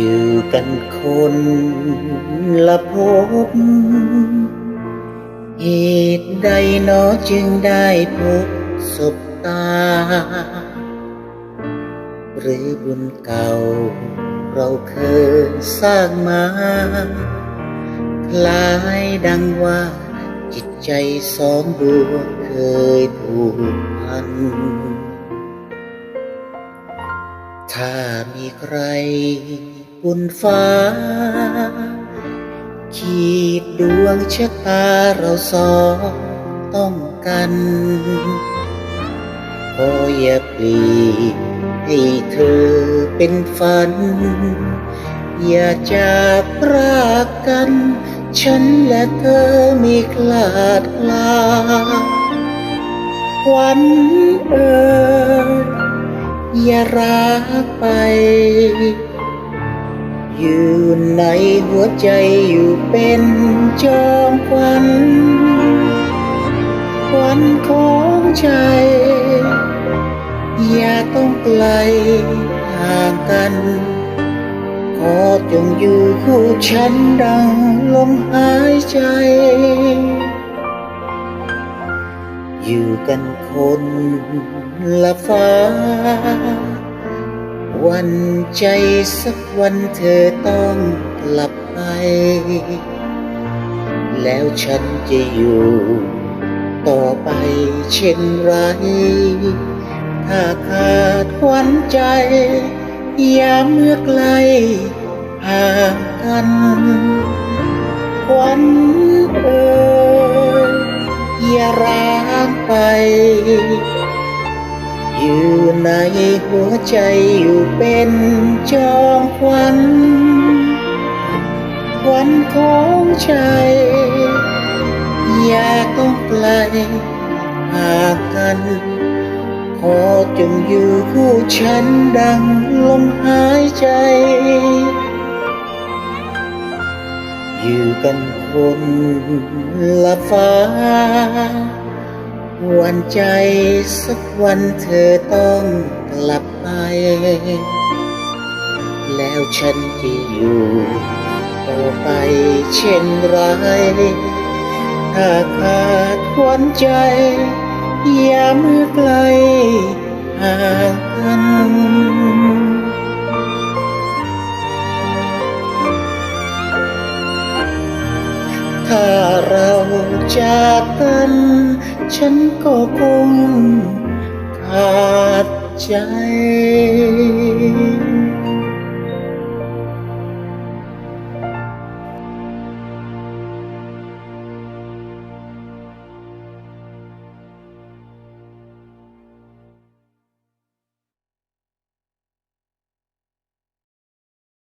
อยู่กันคนละภพเหตุใดนอจึงได้พบศบตา หรือบุญเก่าเราเคยสร้างมา คล้ายดังว่าจิตใจสองดวงเคยผูกพัน ถ้ามีใคร บุญฟ้า ขีดดวงชะตาเราสองต้องกันขออย่าปลี่ให้เธอเป็นฝัน อย่าจากรากกัน ฉันและเธอมีคลาดลาวันเอ่ยอย่ารักไป อยู่ในหัวใจอยู่เป็นจอมควันควันของใจ อย่าต้องไกลห่างกัน ขอจงอยู่คู่ฉันดังลมหายใจ อยู่กันคนละฟ้า วันใจสักวันเธอต้องกลับไป แล้วฉันจะอยู่ ต่อไปเช่นไร ถ้าขาดควันใจอย่าเมื่อไกลห่างกันควันเอ่ยอย่าร้างไป อยู่ในหัวใจอยู่เป็นจอมควันควันของใจอย่าต้องไกลหางกันขอจงอยู่คู่ฉันดังลมหายใจ อยู่กันคนละฟ้า วันใจสักวันเธอต้องกลับไป แล้วฉันจะอยู่ต่อไปเช่นไร ถ้าขาดหวันใจอย่าเมื่อไกลห่างกัน ถ้าเราจากกัน ฉันก็คงขาดใจ